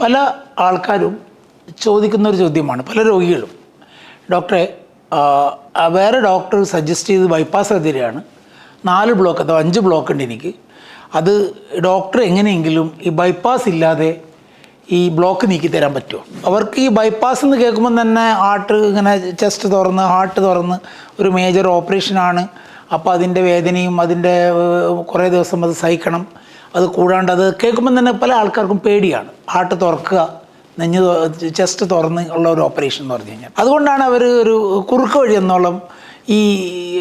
പല ആൾക്കാരും ചോദിക്കുന്ന ഒരു ചോദ്യമാണ് പല രോഗികളും. ഡോക്ടറെ വേറെ ഡോക്ടർ സജസ്റ്റ് ചെയ്ത് ബൈപ്പാസ് സർജറിയാണ് നാല് ബ്ലോക്ക് അഥവാ അഞ്ച് ബ്ലോക്ക് ഉണ്ട് എനിക്ക്. അത് ഡോക്ടർ എങ്ങനെയെങ്കിലും ഈ ബൈപ്പാസ് ഇല്ലാതെ ഈ ബ്ലോക്ക് നീക്കി തരാൻ പറ്റുമോ? അവർക്ക് ഈ ബൈപ്പാസ് എന്ന് കേൾക്കുമ്പോൾ തന്നെ ഹാർട്ട് ഇങ്ങനെ ചെസ്റ്റ് തുറന്ന് ഹാർട്ട് തുറന്ന് ഒരു മേജർ ഓപ്പറേഷനാണ്. അപ്പോൾ അതിന്റെ വേദനയും അതിന്റെ കുറേ ദിവസം അത് സഹിക്കണം. അത് കൂടാണ്ട് അത് കേൾക്കുമ്പോൾ തന്നെ പല ആൾക്കാർക്കും പേടിയാണ്. ഹാർട്ട് തുറക്കുക നെഞ്ഞ് ചെസ്റ്റ് തുറന്ന് ഉള്ള ഒരു ഓപ്പറേഷൻ എന്ന് പറഞ്ഞു കഴിഞ്ഞാൽ. അതുകൊണ്ടാണ് അവർ ഒരു കുറുക്ക് വഴി എന്നോളം ഈ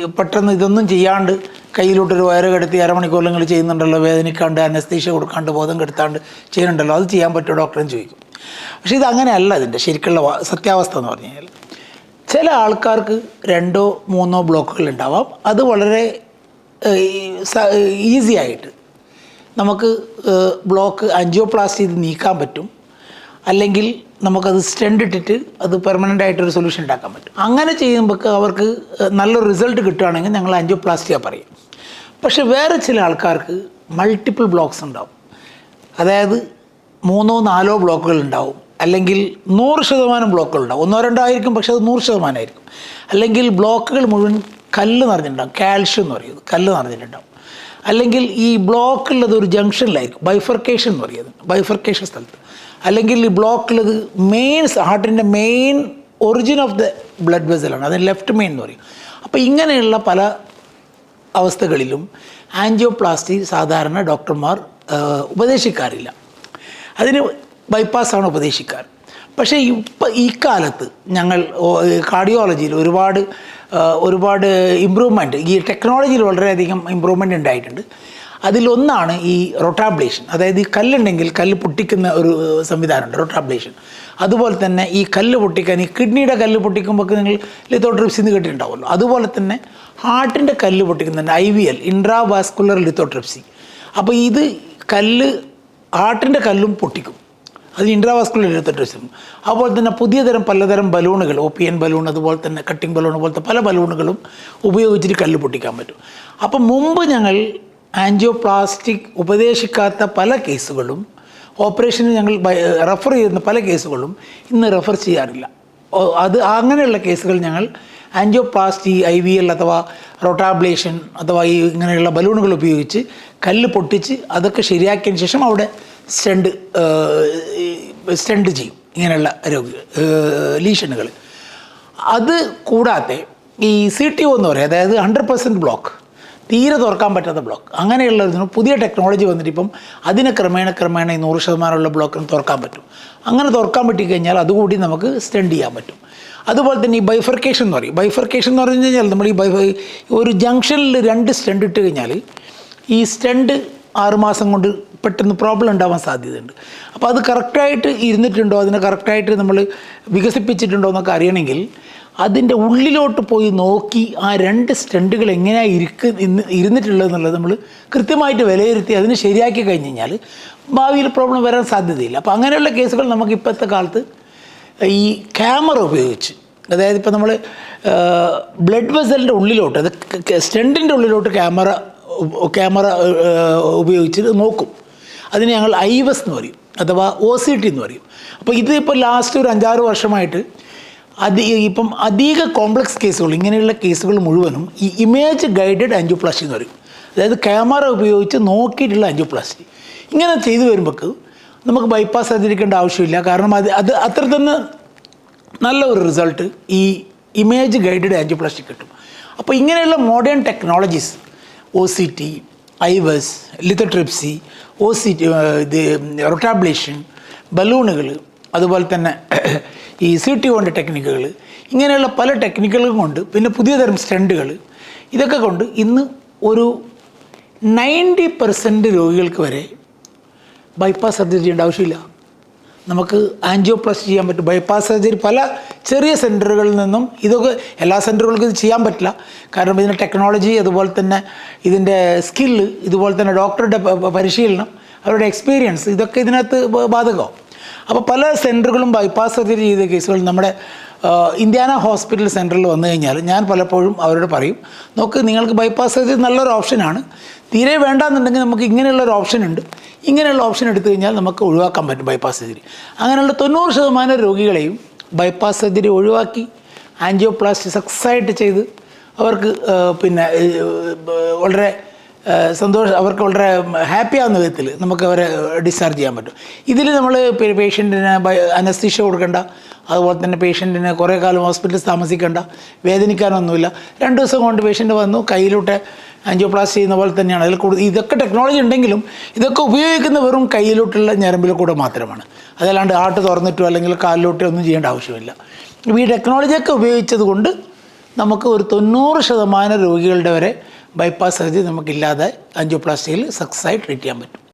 പെട്ടെന്ന് ഇതൊന്നും ചെയ്യാണ്ട് കയ്യിലോട്ടൊരു വയറ് കെടുത്തി അരമണിക്കൂറിൽ ചെയ്യുന്നുണ്ടല്ലോ വേദനിക്കാണ്ട് അനസ്തീഷ്യ കൊടുക്കാണ്ട് ബോധം കെടുത്താണ്ട് ചെയ്യുന്നുണ്ടല്ലോ അത് ചെയ്യാൻ പറ്റുമോ? ഡോക്ടറും ചോദിക്കും. പക്ഷേ ഇത് അങ്ങനെയല്ല ഇതിന്റെ ശരിക്കുള്ള സത്യാവസ്ഥ എന്ന് പറഞ്ഞു കഴിഞ്ഞാൽ. ചില ആൾക്കാർക്ക് രണ്ടോ മൂന്നോ ബ്ലോക്കുകൾ ഉണ്ടാവാം. അത് വളരെ ഈസി ആയിട്ട് നമുക്ക് ബ്ലോക്ക് അഞ്ചിയോപ്ലാസ്റ്റി ചെയ്ത് നീക്കാൻ പറ്റും. അല്ലെങ്കിൽ നമുക്കത് സ്റ്റെൻഡ് ഇട്ടിട്ട് അത് പെർമനന്റ് ആയിട്ടൊരു സൊല്യൂഷൻ ഉണ്ടാക്കാൻ പറ്റും. അങ്ങനെ ചെയ്യുമ്പോൾ അവർക്ക് നല്ല നല്ലൊരു റിസൾട്ട് കിട്ടുകയാണെങ്കിൽ ഞങ്ങൾ ആൻജിയോപ്ലാസ്റ്റിയ പറയും. പക്ഷെ വേറെ ചില ആൾക്കാർക്ക് മൾട്ടിപ്പിൾ ബ്ലോക്ക്സ് ഉണ്ടാവും. അതായത് മൂന്നോ നാലോ ബ്ലോക്കുകൾ ഉണ്ടാവും. അല്ലെങ്കിൽ നൂറ് ശതമാനം ബ്ലോക്കുകൾ ഉണ്ടാവും. ഒന്നോ രണ്ടോ ആയിരിക്കും പക്ഷെ അത് നൂറ് ശതമാനമായിരിക്കും അല്ലെങ്കിൽ ബ്ലോക്കുകൾ മുഴുവൻ കല്ല് നിറഞ്ഞിട്ടുണ്ടാവും. കാൽഷ്യം എന്ന് പറയുന്നത് കല്ല് നിറഞ്ഞിട്ടുണ്ടാവും. അല്ലെങ്കിൽ ഈ ബ്ലോക്കുള്ളത് ഒരു ജംഗ്ഷനിലായിരിക്കും ബൈഫർക്കേഷൻ എന്ന് പറയുന്നത് ബൈഫർക്കേഷൻ സ്ഥലത്ത്. അല്ലെങ്കിൽ ഈ ബ്ലോക്കുള്ളത് മെയിൻ ഹാർട്ടിന്റെ main origin of the blood വെസലാണ് അത് ലെഫ്റ്റ് മെയിൻ എന്ന് പറയും. അപ്പോൾ ഇങ്ങനെയുള്ള പല അവസ്ഥകളിലും ആൻജിയോപ്ലാസ്റ്റി സാധാരണ ഡോക്ടർമാർ ഉപദേശിക്കാറില്ല. അതിന് ബൈപ്പാസാണ് ഉപദേശിക്കാറ്. പക്ഷേ ഇപ്പം ഈ കാലത്ത് ഞങ്ങൾ കാർഡിയോളജിയിൽ ഒരുപാട് ഒരുപാട് ഇമ്പ്രൂവ്മെന്റ് ഈ ടെക്നോളജിയിൽ വളരെയധികം ഇമ്പ്രൂവ്മെന്റ് ഉണ്ടായിട്ടുണ്ട്. അതിലൊന്നാണ് ഈ റൊട്ടാബ്ലേഷൻ അതായത് ഈ കല്ലുണ്ടെങ്കിൽ കല്ല് പൊട്ടിക്കുന്ന ഒരു സംവിധാനമുണ്ട് റൊട്ടാബ്ലേഷൻ അതുപോലെ തന്നെ ഈ കല്ല് പൊട്ടിക്കാൻ ഈ കിഡ്നിയുടെ കല്ല് പൊട്ടിക്കുമ്പോൾ നിങ്ങൾ ലിത്തോട്രിപ്സി എന്ന് കേട്ടിട്ടുണ്ടാവുമല്ലോ. അതുപോലെ തന്നെ ഹാർട്ടിന്റെ കല്ല് പൊട്ടിക്കുന്നുണ്ട് I V L intravascular lithotripsy അപ്പോൾ ഇത് കല്ല് ഹാർട്ടിന്റെ കല്ലും പൊട്ടിക്കും. അത് ഇൻട്രാവാസ്കുലർ ലിത്തോട്രിപ്സി അതുപോലെ തന്നെ പുതിയ തരം പലതരം ബലൂണുകൾ ഒ പി എൻ ബലൂൺ അതുപോലെ തന്നെ കട്ടിംഗ് ബലൂൺ പോലത്തെ പല ബലൂണുകളും ഉപയോഗിച്ചിട്ട് കല്ല് പൊട്ടിക്കാൻ പറ്റും. അപ്പം മുമ്പ് ഞങ്ങൾ ആൻജിയോപ്ലാസ്റ്റിക് ഉപദേശിക്കാത്ത പല കേസുകളും ഓപ്പറേഷന് ഞങ്ങൾ റെഫർ ചെയ്യുന്ന പല കേസുകളും ഇന്ന് റെഫർ ചെയ്യാറില്ല. അത് അങ്ങനെയുള്ള കേസുകൾ ഞങ്ങൾ ആൻജിയോപ്ലാസ്റ്റി ഐ വി എൽ അഥവാ റൊട്ടാബ്ലേഷൻ അഥവാ ഈ ഇങ്ങനെയുള്ള ബലൂണുകൾ ഉപയോഗിച്ച് കല്ല് പൊട്ടിച്ച് അതൊക്കെ ശരിയാക്കിയതിന് ശേഷം അവിടെ സ്റ്റെൻഡ് സ്റ്റെൻഡ് ചെയ്യും ഇങ്ങനെയുള്ള രോഗികൾ ലീഷനുകൾ. അത് കൂടാതെ ഈ സി ടി ഒ എന്ന് പറയും അതായത് ഹൺഡ്രഡ് പെർസെന്റ് ബ്ലോക്ക് തീരെ തുറക്കാൻ പറ്റാത്ത ബ്ലോക്ക് അങ്ങനെയുള്ളതിന് പുതിയ ടെക്നോളജി വന്നിട്ട് ഇപ്പം അതിനെ ക്രമേണ ക്രമേണ ഈ നൂറ് ശതമാനമുള്ള ബ്ലോക്കിന് തുറക്കാൻ പറ്റും. അങ്ങനെ തുറക്കാൻ പറ്റിക്കഴിഞ്ഞാൽ അതുകൂടി നമുക്ക് സ്റ്റെൻഡ് ചെയ്യാൻ പറ്റും. അതുപോലെ തന്നെ ഈ ബൈഫർക്കേഷൻ എന്ന് പറയും. ബൈഫർക്കേഷൻ എന്ന് പറഞ്ഞു കഴിഞ്ഞാൽ നമ്മൾ ഈ ബൈ ഒരു ജംഗ്ഷനിൽ രണ്ട് സ്റ്റെൻഡ് ഇട്ട് കഴിഞ്ഞാൽ ഈ സ്റ്റെൻഡ് ആറുമാസം കൊണ്ട് പെട്ടെന്ന് പ്രോബ്ലം ഉണ്ടാവാൻ സാധ്യതയുണ്ട്. അപ്പോൾ അത് കറക്റ്റായിട്ട് ഇരുന്നിട്ടുണ്ടോ? അതിനെ കറക്റ്റായിട്ട് നമ്മൾ വികസിപ്പിച്ചിട്ടുണ്ടോ എന്നൊക്കെ അറിയണമെങ്കിൽ അതിന്റെ ഉള്ളിലോട്ട് പോയി നോക്കി ആ രണ്ട് സ്റ്റണ്ടുകൾ എങ്ങനെയാണ് ഇരിക്ക ഇന്ന് നമ്മൾ കൃത്യമായിട്ട് വിലയിരുത്തി അതിന് ശരിയാക്കി കഴിഞ്ഞ് കഴിഞ്ഞാൽ ഭാവിയിൽ പ്രോബ്ലം വരാൻ സാധ്യതയില്ല. അപ്പോൾ അങ്ങനെയുള്ള കേസുകൾ നമുക്ക് ഇപ്പോഴത്തെ കാലത്ത് ഈ ക്യാമറ ഉപയോഗിച്ച് അതായത് ഇപ്പോൾ നമ്മൾ ബ്ലഡ് വെസലിന്റെ ഉള്ളിലോട്ട് അത് സ്റ്റെന്റിന്റെ ഉള്ളിലോട്ട് ക്യാമറ ക്യാമറ ഉപയോഗിച്ച് നോക്കും. അതിന് ഞങ്ങൾ ഐവസ് എന്ന് പറയും അഥവാ ഒ സി ടി എന്ന് പറയും. അപ്പോൾ ഇത് ഇപ്പോൾ ലാസ്റ്റ് ഒരു അഞ്ചാറ് വർഷമായിട്ട് അതി ഇപ്പം അധിക കോംപ്ലക്സ് കേസുകൾ ഇങ്ങനെയുള്ള കേസുകൾ മുഴുവനും ഈ ഇമേജ് ഗൈഡഡ് ആൻജിയോപ്ലാസ്റ്റി എന്ന് പറയും. അതായത് ക്യാമറ ഉപയോഗിച്ച് നോക്കിയിട്ടുള്ള ആൻജിയോപ്ലാസ്റ്റി ഇങ്ങനെ ചെയ്തു വരുമ്പോൾ നമുക്ക് ബൈപ്പാസ് അതിരിക്കേണ്ട ആവശ്യമില്ല. കാരണം അത് അത് അത്ര തന്നെ നല്ല ഒരു റിസൾട്ട് ഈ ഇമേജ് ഗൈഡഡ് ആൻജിയോപ്ലാസ്റ്റി കിട്ടും. അപ്പോൾ ഇങ്ങനെയുള്ള modern technologies O C T IVUS lithotripsy O C T ഇത് റൊട്ടാബ്ലേഷൻ ബലൂണുകൾ അതുപോലെ തന്നെ ഈ സി ടി കൊണ്ട് ടെക്നിക്കുകൾ ഇങ്ങനെയുള്ള പല ടെക്നിക്കുകളും കൊണ്ട് പിന്നെ പുതിയ തരം സ്റ്റണ്ടുകൾ ഇതൊക്കെ കൊണ്ട് ഇന്ന് ഒരു നയന്റി പെർസെന്റ് രോഗികൾക്ക് വരെ ബൈപ്പാസ് സർജറി ചെയ്യേണ്ട ആവശ്യമില്ല. നമുക്ക് ആൻജിയോപ്ലാസ്റ്റി ചെയ്യാൻ പറ്റും. ബൈപ്പാസ് സർജറി പല ചെറിയ സെന്ററുകളിൽ നിന്നും ഇതൊക്കെ എല്ലാ സെന്ററുകൾക്കും ഇത് ചെയ്യാൻ പറ്റില്ല. കാരണം ഇതിന്റെ ടെക്നോളജി അതുപോലെ തന്നെ ഇതിന്റെ സ്കില്ല് ഇതുപോലെ തന്നെ ഡോക്ടറുടെ പരിശീലനം അവരുടെ എക്സ്പീരിയൻസ് ഇതൊക്കെ ഇതിനകത്ത് ബാധകമാവും. അപ്പോൾ പല സെന്ററുകളും ബൈപ്പാസ് സർജറി ചെയ്ത കേസുകൾ നമ്മുടെ ഇന്ത്യാന ഹോസ്പിറ്റൽ സെന്ററിൽ വന്നു കഴിഞ്ഞാൽ ഞാൻ പലപ്പോഴും അവരോട് പറയും നോക്ക് നിങ്ങൾക്ക് ബൈപ്പാസ് സർജറി നല്ലൊരു ഓപ്ഷനാണ് തീരെ വേണ്ടാന്നുണ്ടെങ്കിൽ നമുക്ക് ഇങ്ങനെയുള്ളൊരു ഓപ്ഷൻ ഉണ്ട്. ഇങ്ങനെയുള്ള ഓപ്ഷൻ എടുത്തു കഴിഞ്ഞാൽ നമുക്ക് ഒഴിവാക്കാൻ പറ്റും ബൈപ്പാസ് സർജറി അങ്ങനെയുള്ള തൊണ്ണൂറ് ശതമാനം രോഗികളെയും ബൈപ്പാസ് സർജറി ഒഴിവാക്കി ആൻജിയോപ്ലാസ്റ്റി സക്സസായിട്ട് ചെയ്ത് അവർക്ക് പിന്നെ വളരെ സന്തോഷം അവർക്ക് വളരെ ഹാപ്പി ആവുന്ന വിധത്തിൽ നമുക്ക് അവരെ ഡിസ്ചാർജ് ചെയ്യാൻ പറ്റും. ഇതിൽ നമ്മൾ പേഷ്യന്റിന് അനസ്തീഷ കൊടുക്കണ്ട. അതുപോലെ തന്നെ പേഷ്യന്റിന് കുറേ കാലം ഹോസ്പിറ്റലിൽ താമസിക്കേണ്ട. വേദനിക്കാനൊന്നുമില്ല. രണ്ട് ദിവസം കൊണ്ട് പേഷ്യന്റ് വന്നു. കയ്യിലോട്ട് ആൻജിയോപ്ലാസ്റ്റ് ചെയ്യുന്ന പോലെ തന്നെയാണ്. അതിൽ കൂടുതൽ ഇതൊക്കെ ടെക്നോളജി ഉണ്ടെങ്കിലും ഇതൊക്കെ ഉപയോഗിക്കുന്ന വെറും കയ്യിലോട്ടുള്ള ഞരമ്പിൽ കൂടെ മാത്രമാണ്. അതല്ലാണ്ട് ആട്ട് തുറന്നിട്ടോ അല്ലെങ്കിൽ കാലിലോട്ടോ ഒന്നും ചെയ്യേണ്ട ആവശ്യമില്ല. ഈ ടെക്നോളജിയൊക്കെ ഉപയോഗിച്ചത് കൊണ്ട് നമുക്ക് ഒരു തൊണ്ണൂറ് ശതമാനം രോഗികളുടെ വരെ ബൈപ്പാസ് സർജറി നമുക്കില്ലാതെ ആൻജിയോപ്ലാസ്റ്റിയിൽ സക്സസ്സായി ട്രീറ്റ് ചെയ്യാൻ പറ്റും.